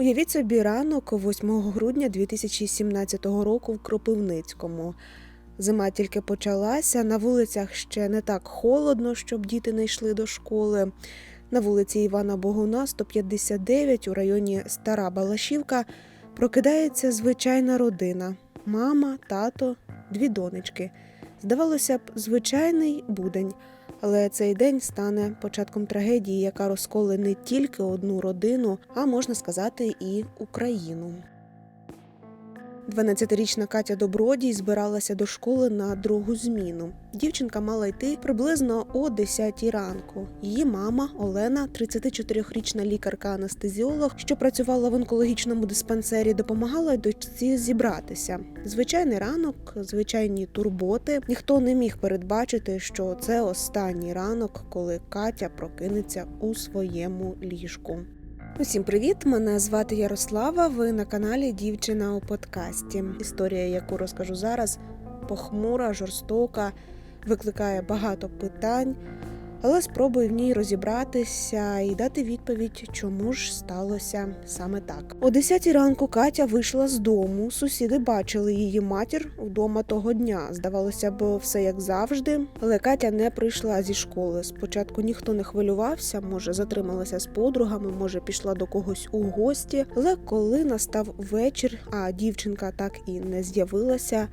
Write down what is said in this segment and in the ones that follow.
Уявіть собі ранок 8 грудня 2017 року в Кропивницькому. Зима тільки почалася, на вулицях ще не так холодно, щоб діти не йшли до школи. На вулиці Івана Богуна, 159, у районі Стара Балашівка, прокидається звичайна родина: мама, тато, дві донечки. Здавалося б, звичайний будень. Але цей день стане початком трагедії, яка розколе не тільки одну родину, а можна сказати, і Україну. 12-річна Катя Добродій збиралася до школи на другу зміну. Дівчинка мала йти приблизно о 10 ранку. Її мама Олена, 34-річна лікарка-анестезіолог, що працювала в онкологічному диспансері, допомагала дочці зібратися. Звичайний ранок, звичайні турботи. Ніхто не міг передбачити, що це останній ранок, коли Катя прокинеться у своєму ліжку. Усім привіт! Мене звати Ярослава. Ви на каналі Дівчина у подкасті. Історія, яку розкажу зараз, похмура, жорстока, викликає багато питань, але спробую в ній розібратися і дати відповідь, чому ж сталося саме так. О 10 ранку Катя вийшла з дому. Сусіди бачили її матір вдома того дня. Здавалося б, все як завжди. Але Катя не прийшла зі школи. Спочатку ніхто не хвилювався, може затрималася з подругами, може пішла до когось у гості. Але коли настав вечір, а дівчинка так і не з'явилася.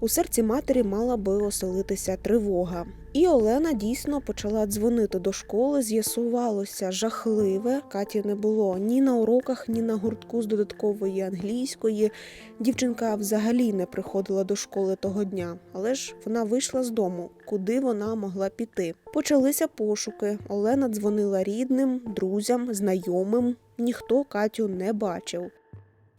У серці матері мала би оселитися тривога. І Олена дійсно почала дзвонити до школи. З'ясувалося жахливе. Каті не було ні на уроках, ні на гуртку з додаткової англійської. Дівчинка взагалі не приходила до школи того дня, але ж вона вийшла з дому, куди вона могла піти. Почалися пошуки. Олена дзвонила рідним, друзям, знайомим. Ніхто Катю не бачив.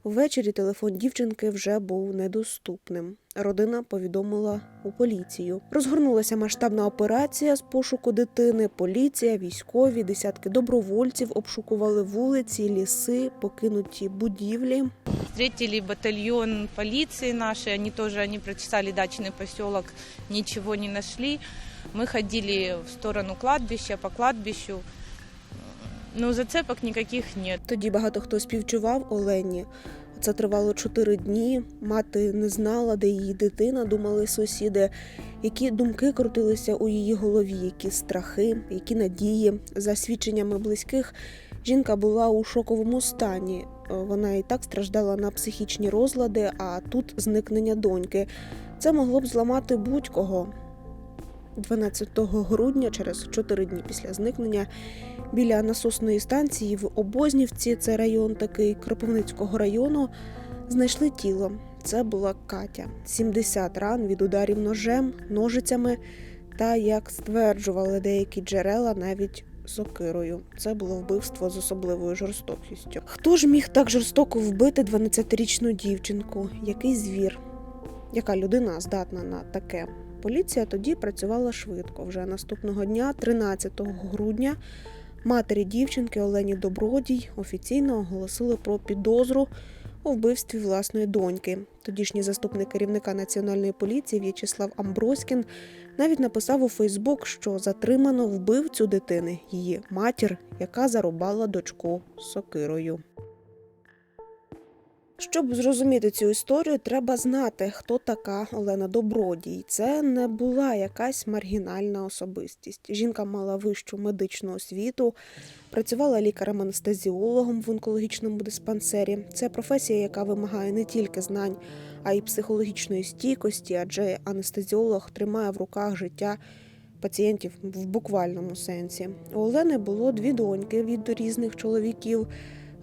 Ввечері телефон дівчинки вже був недоступним. Родина повідомила у поліцію. Розгорнулася масштабна операція з пошуку дитини. Поліція, військові, десятки добровольців обшукували вулиці, ліси, покинуті будівлі. Встретили батальон полиции нашей, они тоже, они прочесали дачный поселок, ничего не нашли. Мы ходили в сторону кладбища, по кладбищу, но зацепок никаких нет. Тоді багато хто співчував Олені. Це тривало чотири дні. Мати не знала, де її дитина, думали сусіди, які думки крутилися у її голові, які страхи, які надії. За свідченнями близьких, жінка була у шоковому стані. Вона і так страждала на психічні розлади, а тут зникнення доньки. Це могло б зламати будь-кого. 12 грудня, через 4 дні після зникнення, біля насосної станції в Обознівці, це район такий Кропивницького району, знайшли тіло. Це була Катя. 70 ран від ударів ножем, ножицями та, як стверджували деякі джерела, навіть сокирою. Це було вбивство з особливою жорстокістю. Хто ж міг так жорстоко вбити 12-річну дівчинку? Який звір? Яка людина здатна на таке? Поліція тоді працювала швидко. Вже наступного дня, 13 грудня, матері дівчинки Олені Добродій офіційно оголосили про підозру у вбивстві власної доньки. Тодішній заступник керівника національної поліції В'ячеслав Амброськін навіть написав у Фейсбук, що затримано вбивцю дитини, її матір, яка зарубала дочку сокирою. Щоб зрозуміти цю історію, треба знати, хто така Олена Добродій. Це не була якась маргінальна особистість. Жінка мала вищу медичну освіту, працювала лікарем-анестезіологом в онкологічному диспансері. Це професія, яка вимагає не тільки знань, а й психологічної стійкості, адже анестезіолог тримає в руках життя пацієнтів в буквальному сенсі. У Олени було дві доньки від різних чоловіків.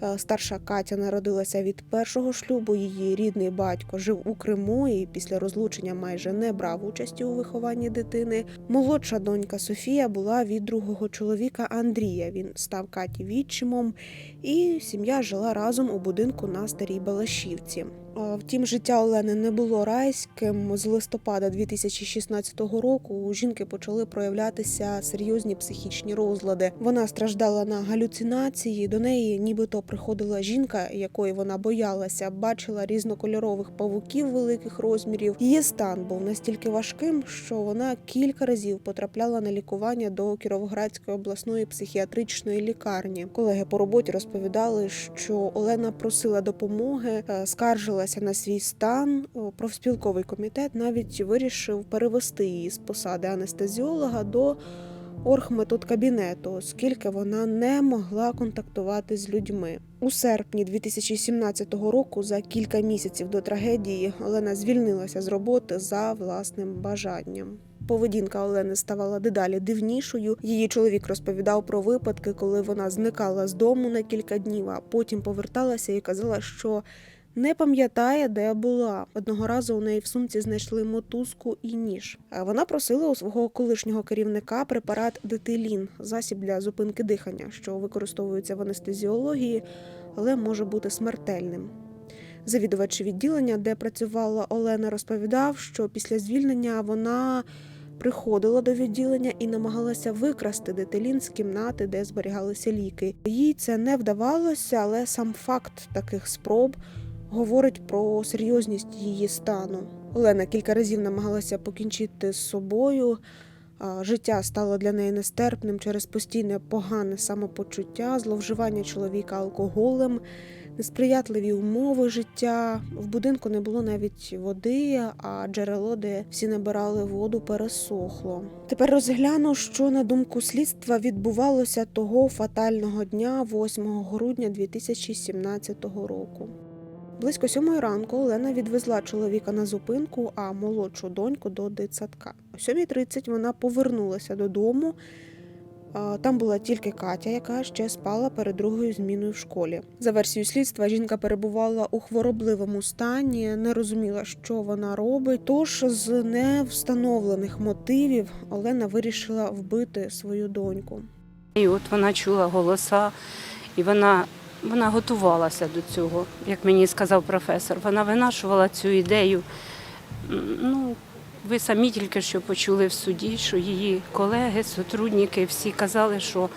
Е, Старша Катя народилася від першого шлюбу. Її рідний батько жив у Криму і після розлучення майже не брав участі у вихованні дитини. Молодша донька Софія була від другого чоловіка Андрія. Він став Каті відчимом, і сім'я жила разом у будинку на старій Балашівці. А, Втім, життя Олени не було райським. З листопада 2016 року у жінки почали проявлятися серйозні психічні розлади. Вона страждала на галюцинації. До неї нібито приходила жінка, якої вона боялася, бачила різнокольорових павуків великих розмірів. Її стан був настільки важким, що вона кілька разів потрапляла на лікування до Кіровоградської обласної психіатричної лікарні. Колеги по роботі розповідали, що Олена просила допомоги, е, скаржилася на свій стан. Профспілковий комітет навіть вирішив перевести її з посади анестезіолога до оргметодкабінету, оскільки вона не могла контактувати з людьми. У серпні 2017 року, за кілька місяців до трагедії, Олена звільнилася з роботи за власним бажанням. Поведінка Олени ставала дедалі дивнішою. Її чоловік розповідав про випадки, коли вона зникала з дому на кілька днів, а потім поверталася і казала, що не пам'ятає, де була. Одного разу у неї в сумці знайшли мотузку і ніж. А Вона просила у свого колишнього керівника препарат детилін, засіб для зупинки дихання, що використовується в анестезіології, але може бути смертельним. Завідувач відділення, де працювала Олена, розповідав, що після звільнення вона приходила до відділення і намагалася викрасти детелін з кімнати, де зберігалися ліки. Їй це не вдавалося, але сам факт таких спроб говорить про серйозність її стану. Олена кілька разів намагалася покінчити з собою. Життя стало для неї нестерпним через постійне погане самопочуття, зловживання чоловіка алкоголем, несприятливі умови життя. В будинку не було навіть води, а джерело, де всі набирали воду, пересохло. Тепер розгляну, що на думку слідства відбувалося того фатального дня, 8 грудня 2017 року. Близько сьомої ранку Олена відвезла чоловіка на зупинку, а молодшу доньку до дитсадка. О 7.30 вона повернулася додому. Там була тільки Катя, яка ще спала перед другою зміною в школі. За версією слідства, жінка перебувала у хворобливому стані, не розуміла, що вона робить. Тож з невстановлених мотивів Олена вирішила вбити свою доньку. І от вона чула голоса, і вона, вона готувалася до цього, як мені сказав професор. Вона винашувала цю ідею. Ну, ви самі тільки що почули в суді, що її колеги, сотрудники всі казали, що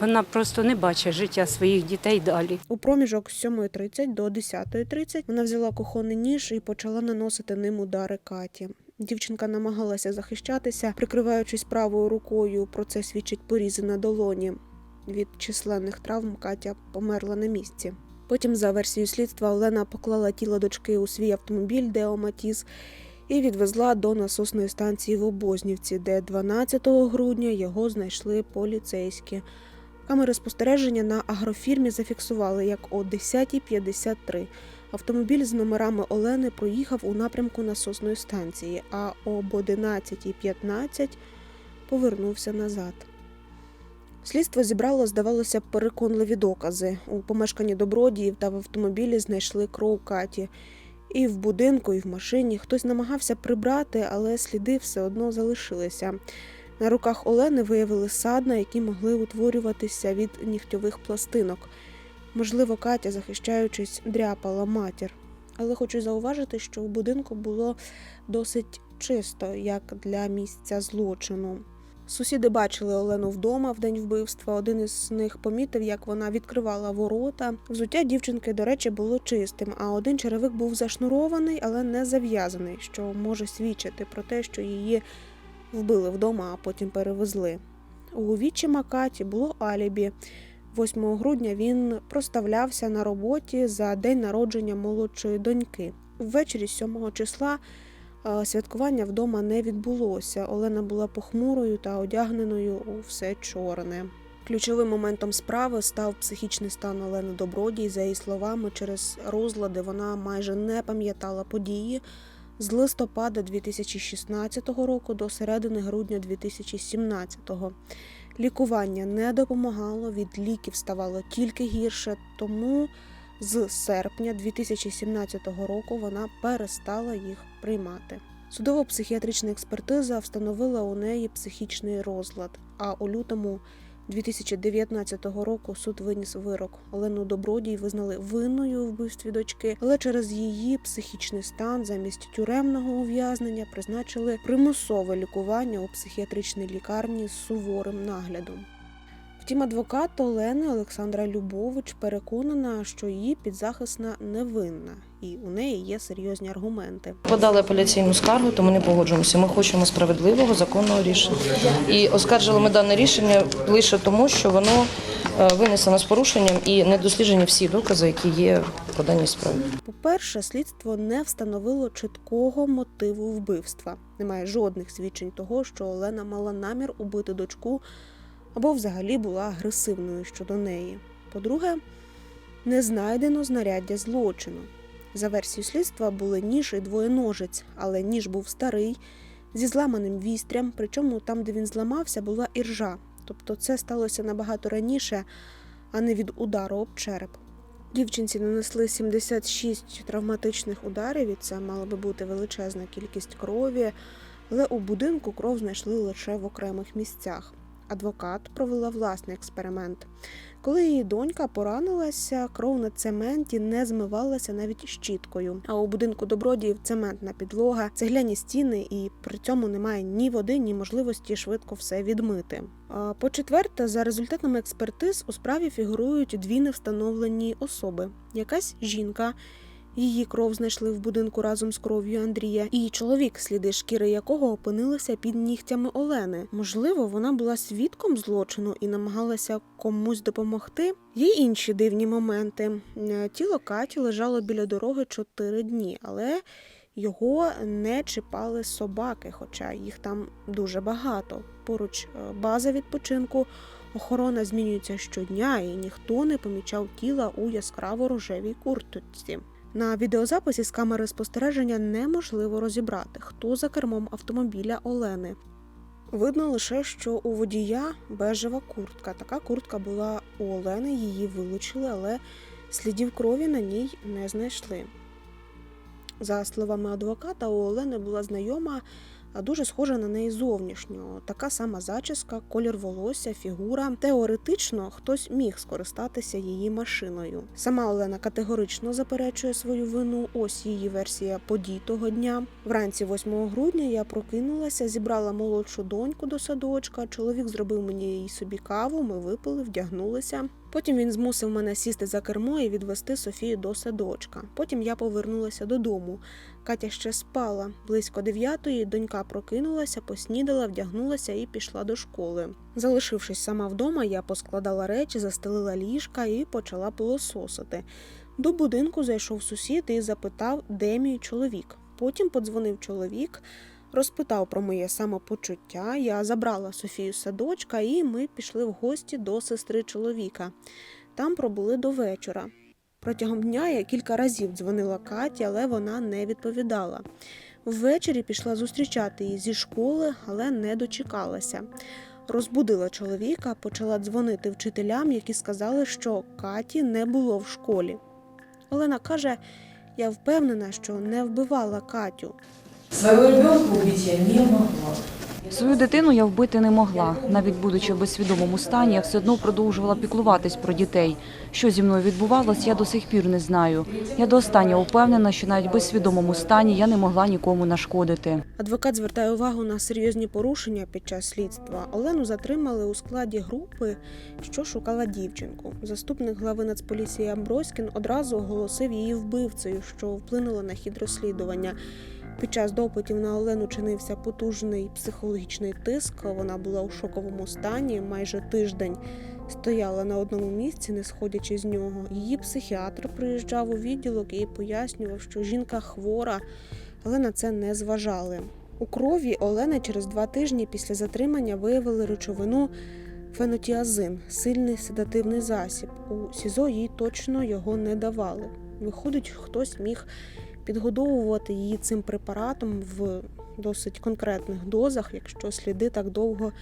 вона просто не бачить життя своїх дітей далі. У проміжок з 7.30 до 10.30 вона взяла кухонний ніж і почала наносити ним удари Каті. Дівчинка намагалася захищатися, прикриваючись правою рукою. Про це свідчить порізи на долоні. Від численних травм Катя померла на місці. Потім, за версією слідства, Олена поклала тіло дочки у свій автомобіль Део Матіс і відвезла до насосної станції в Обознівці, де 12 грудня його знайшли поліцейські. Камери спостереження на агрофірмі зафіксували, як о 10.53 автомобіль з номерами Олени проїхав у напрямку насосної станції, а об 11.15 повернувся назад. Слідство зібрало, здавалося, переконливі докази. У помешканні добродіїв та в автомобілі знайшли кров Каті. І в будинку, і в машині хтось намагався прибрати, але сліди все одно залишилися. На руках Олени виявили садна, які могли утворюватися від нігтьових пластинок. Можливо, Катя, захищаючись, дряпала матір. Але хочу зауважити, що у будинку було досить чисто, як для місця злочину. Сусіди бачили Олену вдома в день вбивства. Один із них помітив, як вона відкривала ворота. Взуття дівчинки, до речі, було чистим, а один черевик був зашнурований, але не зав'язаний, що може свідчити про те, що її вбили вдома, а потім перевезли. У відчима Каті було алібі. 8 грудня він проставлявся на роботі за день народження молодшої доньки. Ввечері 7 числа святкування вдома не відбулося. Олена була похмурою та одягненою у все чорне. Ключовим моментом справи став психічний стан Олени Добродій. За її словами, через розлади вона майже не пам'ятала події з листопада 2016 року до середини грудня 2017 Лікування не допомагало, від ліків ставало тільки гірше, тому з серпня 2017 року вона перестала їх приймати. Судово-психіатрична експертиза встановила у неї психічний розлад, а у лютому 2019 року суд виніс вирок. Олену Добродій визнали винною у вбивстві дочки, але через її психічний стан замість тюремного ув'язнення призначили примусове лікування у психіатричній лікарні з суворим наглядом. Втім, адвокат Олени Олександра Любович переконана, що її підзахисна невинна, і у неї є серйозні аргументи. Подали апеляційну скаргу, то ми не погоджуємося. Ми хочемо справедливого законного рішення. І оскаржили ми дане рішення лише тому, що воно е, винесено з порушенням і не досліджені всі докази, які є по даній справі. По-перше, слідство не встановило чіткого мотиву вбивства. Немає жодних свідчень того, що Олена мала намір убити дочку або взагалі була агресивною щодо неї. По-друге, не знайдено знаряддя злочину. За версією слідства були ніж і двоє ножиць, але ніж був старий, зі зламаним вістрям, причому там, де він зламався, була іржа. Тобто це сталося набагато раніше, а не від удару об череп. Дівчинці нанесли 76 травматичних ударів, і це мала би бути величезна кількість крові, але у будинку кров знайшли лише в окремих місцях. Адвокат провела власний експеримент. Коли її донька поранилася, кров на цементі не змивалася навіть щіткою. А у будинку добродіїв цементна підлога, цегляні стіни, і при цьому немає ні води, ні можливості швидко все відмити. По-четверте, за результатами експертиз у справі фігурують дві невстановлені особи: якась жінка. Її кров знайшли в будинку разом з кров'ю Андрія, і чоловік, сліди шкіри якого опинилися під нігтями Олени. Можливо, вона була свідком злочину і намагалася комусь допомогти. Є інші дивні моменти. Е, Тіло Каті лежало біля дороги чотири дні, але його не чіпали собаки, хоча їх там дуже багато. Поруч е, база відпочинку. Охорона змінюється щодня, і ніхто не помічав тіла у яскраво рожевій курточці. На відеозаписі з камери спостереження неможливо розібрати, хто за кермом автомобіля Олени. Видно лише, що у водія бежева куртка. Така куртка була у Олени, її вилучили, але слідів крові на ній не знайшли. За словами адвоката, у Олени була знайома, дуже схожа на неї зовнішньо. Така сама зачіска, колір волосся, фігура. Теоретично хтось міг скористатися її машиною. Сама Олена категорично заперечує свою вину. Ось її версія подій того дня. Вранці 8 грудня я прокинулася, зібрала молодшу доньку до садочка. Чоловік зробив мені і собі каву. Ми випили, вдягнулися. Потім він змусив мене сісти за кермо і відвести Софію до садочка. Потім я повернулася додому. Катя ще спала. Близько дев'ятої донька прокинулася, поснідала, вдягнулася і пішла до школи. Залишившись сама вдома, я поскладала речі, застелила ліжка і почала пилососити. До будинку зайшов сусід і запитав, де мій чоловік. Потім подзвонив чоловік, розпитав про моє самопочуття. Я забрала Софію садочка, і ми пішли в гості до сестри чоловіка. Там пробули до вечора. Протягом дня я кілька разів дзвонила Каті, але вона не відповідала. Ввечері пішла зустрічати її зі школи, але не дочекалася. Розбудила чоловіка, почала дзвонити вчителям, які сказали, що Каті не було в школі. Олена каже: я впевнена, що не вбивала Катю. Своего ребенка убить я не могла. Свою дитину я вбити не могла. Навіть будучи в безсвідомому стані, я все одно продовжувала піклуватись про дітей. Що зі мною відбувалось, я до сих пір не знаю. Я до останнього впевнена, що навіть в безсвідомому стані я не могла нікому нашкодити. Адвокат звертає увагу на серйозні порушення під час слідства. Олену затримали у складі групи, що шукала дівчинку. Заступник глави Нацполіції Амброськін одразу оголосив її вбивцею, що вплинуло на хід розслідування. Під час допитів на Олену чинився потужний психологічний тиск. Вона була у шоковому стані майже тиждень. Стояла на одному місці, не сходячи з нього. Її психіатр приїжджав у відділок і пояснював, що жінка хвора, але на це не зважали. У крові Олени через два тижні після затримання виявили речовину фенотіазин, сильний седативний засіб. У СІЗО їй точно його не давали. Виходить, хтось міг підгодовувати її цим препаратом в досить конкретних дозах, якщо сліди так довго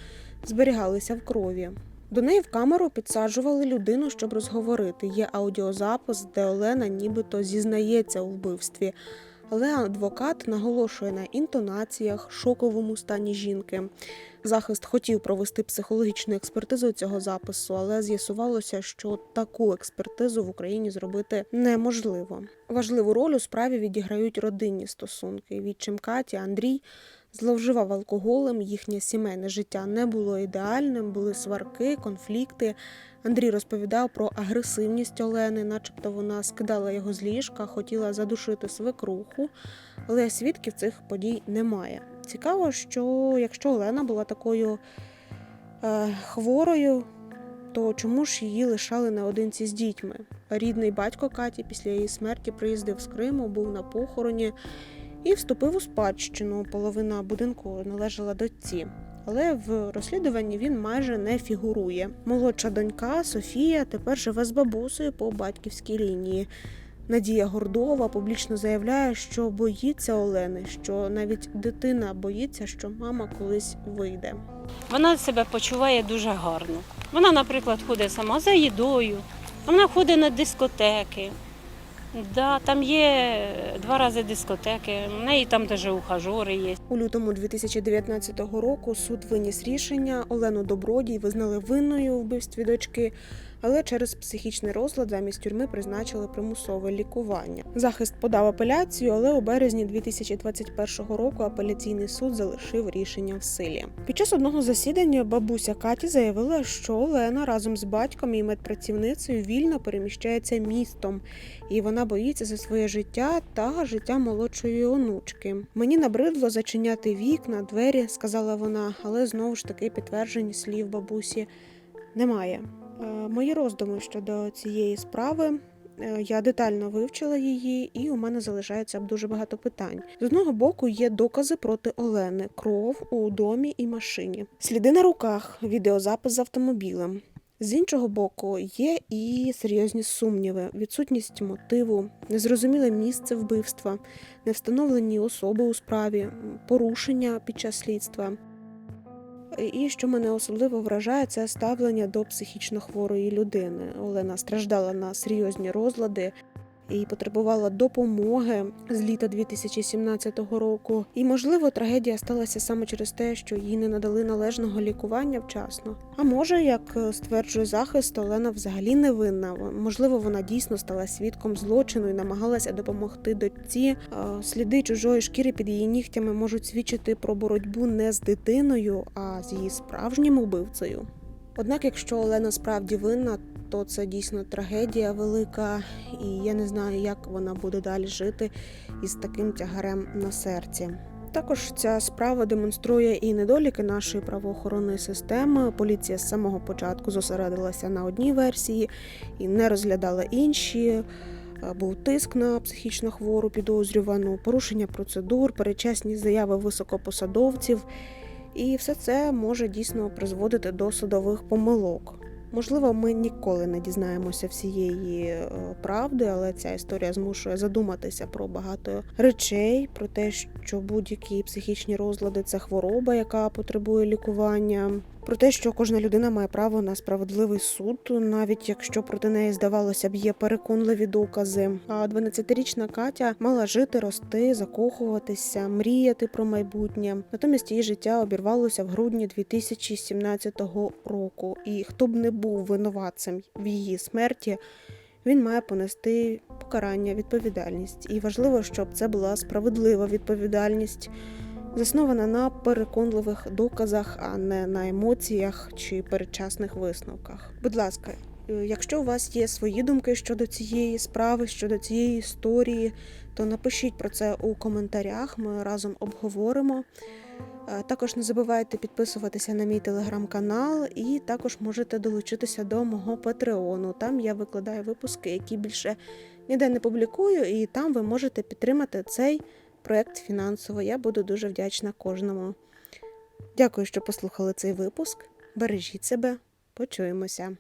зберігалися в крові. До неї в камеру підсаджували людину, щоб розговорити. Є аудіозапис, де Олена нібито зізнається у вбивстві. Але адвокат наголошує на інтонаціях, шоковому стані жінки. Захист хотів провести психологічну експертизу цього запису, але з'ясувалося, що таку експертизу в Україні зробити неможливо. Важливу роль у справі відіграють родинні стосунки. Відчим Каті Андрій зловживав алкоголем. Їхнє сімейне життя не було ідеальним, були сварки, конфлікти. Андрій розповідав про агресивність Олени, начебто вона скидала його з ліжка, хотіла задушити свекруху, але свідків цих подій немає. Цікаво, що якщо Олена була такою е, хворою, то чому ж її лишали наодинці з дітьми? Рідний батько Каті після її смерті приїздив з Криму, був на похороні і вступив у спадщину. Половина будинку належала дочці. Але в розслідуванні він майже не фігурує. Молодша донька Софія тепер живе з бабусею по батьківській лінії. Надія Гордова публічно заявляє, що боїться Олени, що навіть дитина боїться, що мама колись вийде. Вона себе почуває дуже гарно. Вона, наприклад, ходить сама за їдою, вона ходить на дискотеки. Да, там є два рази дискотеки, в неї там даже ухажори є. У лютому 2019 року суд виніс рішення. Олену Добродій визнали винною у вбивстві дочки, але через психічний розлад замість тюрми призначили примусове лікування. Захист подав апеляцію, але у березні 2021 року апеляційний суд залишив рішення в силі. Під час одного засідання бабуся Каті заявила, що Олена разом з батьком і медпрацівницею вільно переміщається містом, і вона боїться за своє життя та життя молодшої онучки. Мені набридло зачиняти вікна, двері, сказала вона, але знову ж таки підтверджень слів бабусі немає. Е, Мої роздуми щодо цієї справи. е, Я детально вивчила її, і у мене залишається дуже багато питань. З одного боку є докази проти Олени, кров у домі і машині, сліди на руках, відеозапис з автомобілем. З іншого боку, є і серйозні сумніви, відсутність мотиву, незрозуміле місце вбивства, невстановлені особи у справі, порушення під час слідства. І що мене особливо вражає, це ставлення до психічно хворої людини. Олена страждала на серйозні розлади і потребувала допомоги з літа 2017 року. І, можливо, трагедія сталася саме через те, що їй не надали належного лікування вчасно. А може, як е, стверджує захист, Олена взагалі не винна. Можливо, вона дійсно стала свідком злочину і намагалася допомогти дочці. Е, Сліди чужої шкіри під її нігтями можуть свідчити про боротьбу не з дитиною, а з її справжнім убивцею. Однак, якщо Олена справді винна, то це дійсно трагедія велика, і я не знаю, як вона буде далі жити із таким тягарем на серці. Також ця справа демонструє і недоліки нашої правоохоронної системи. Поліція з самого початку зосередилася на одній версії і не розглядала інші. Е, Був тиск на психічно хвору підозрювану, порушення процедур, перечесні заяви високопосадовців, і все це може дійсно призводити до судових помилок. Можливо, ми ніколи не дізнаємося всієї е, правди, але ця історія змушує задуматися про багато речей, про те, що будь-які психічні розлади це хвороба, яка потребує лікування. Про те, що кожна людина має право на справедливий суд, навіть якщо проти неї здавалося б є переконливі докази. А 12-річна Катя мала жити, рости, закохуватися, мріяти про майбутнє. Натомість її життя обірвалося в грудні 2017 року. І хто б не був винуватцем в її смерті, він має понести покарання, відповідальність. І важливо, щоб це була справедлива відповідальність заснована на переконливих доказах, а не на емоціях чи передчасних висновках. Будь ласка, е, якщо у вас є свої думки щодо цієї справи, щодо цієї історії, то напишіть про це у коментарях. Ми разом обговоримо. Е, Також не забувайте підписуватися на мій телеграм-канал, і також можете долучитися до мого патреону. Там я викладаю випуски, які більше ніде не публікую, і там ви можете підтримати цей проект фінансово. Я буду дуже вдячна кожному. Дякую, що послухали цей випуск. Бережіть себе, почуємося.